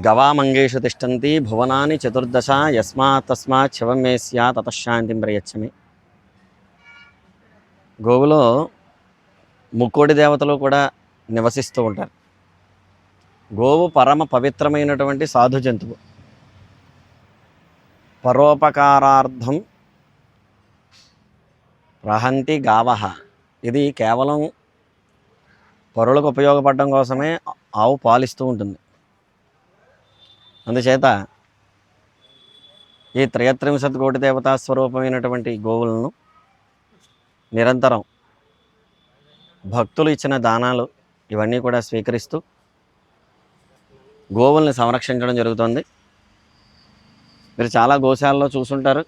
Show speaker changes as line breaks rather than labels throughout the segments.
గవామంగేషు తిష్టంతి భువనాన్ని చతుర్దశ యస్మాత్ తస్మాత్ శివం మే స్యాత్ తతశాంతిం ప్రయచ్చమి. గోవులో ముక్కోడి దేవతలు కూడా నివసిస్తూ ఉంటారు. గోవు పరమ పవిత్రమైనటువంటి సాధు జంతువు. పరోపకారార్థం రహంతి గావహ. ఇది కేవలం పరులకు ఉపయోగపడడం కోసమే ఆవు పాలిస్తూ ఉంటుంది. అందుచేత ఈ త్రయత్రింశత్ కోటి దేవతా స్వరూపమైనటువంటి గోవులను నిరంతరం భక్తులు ఇచ్చిన దానాలు ఇవన్నీ కూడా స్వీకరిస్తూ గోవుల్ని సంరక్షించడం జరుగుతుంది. మీరు చాలా గోశాలలో చూసుంటారు.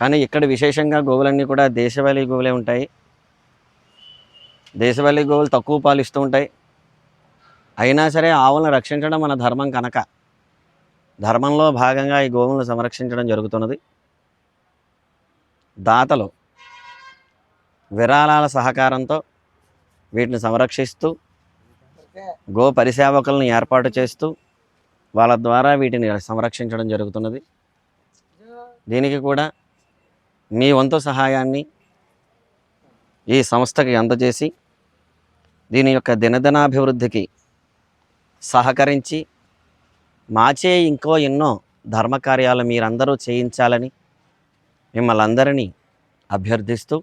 కానీ ఇక్కడ విశేషంగా గోవులన్నీ కూడా దేశవాళీ గోవులే ఉంటాయి. దేశవాళీ గోవులు తక్కువ పాలు ఇస్తూ ఉంటాయి. అయినా సరే ఆవులను రక్షించడం మన ధర్మం కనుక. ధర్మంలో భాగంగా ఈ గోవులను సంరక్షించడం జరుగుతున్నది. దాతలు విరాళాల సహకారంతో వీటిని సంరక్షిస్తూ గో పరిసేవకులను ఏర్పాటు చేస్తూ వాళ్ళ ద్వారా వీటిని సంరక్షించడం జరుగుతున్నది. దీనికి కూడా మీ వంతు సహాయాన్ని ఈ సంస్థకి అందజేసి దీని యొక్క దినదినాభివృద్ధికి సహకరించి మాచే ఇంకో ఎన్నో ధర్మకార్యాలు మీరందరూ చేయించాలని మిమ్మల్ని అందరినీ అభ్యర్థిస్తూ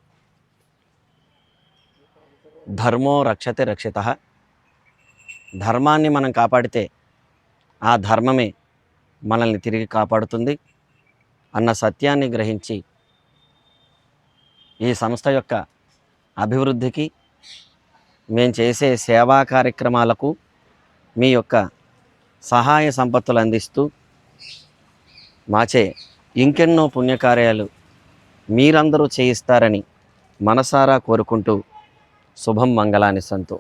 ధర్మో రక్షతే రక్షిత. ధర్మాన్ని మనం కాపాడితే ఆ ధర్మమే మనల్ని తిరిగి కాపాడుతుంది అన్న సత్యాన్ని గ్రహించి ఈ సంస్థ యొక్క అభివృద్ధికి మేము చేసే సేవా కార్యక్రమాలకు మీ యొక్క సహాయ సంపత్తులు అందిస్తూ మాచే ఇంకెన్నో పుణ్యకార్యాలు మీరందరూ చేయిస్తారని మనసారా కోరుకుంటూ శుభం మంగళాన్ని సంతో.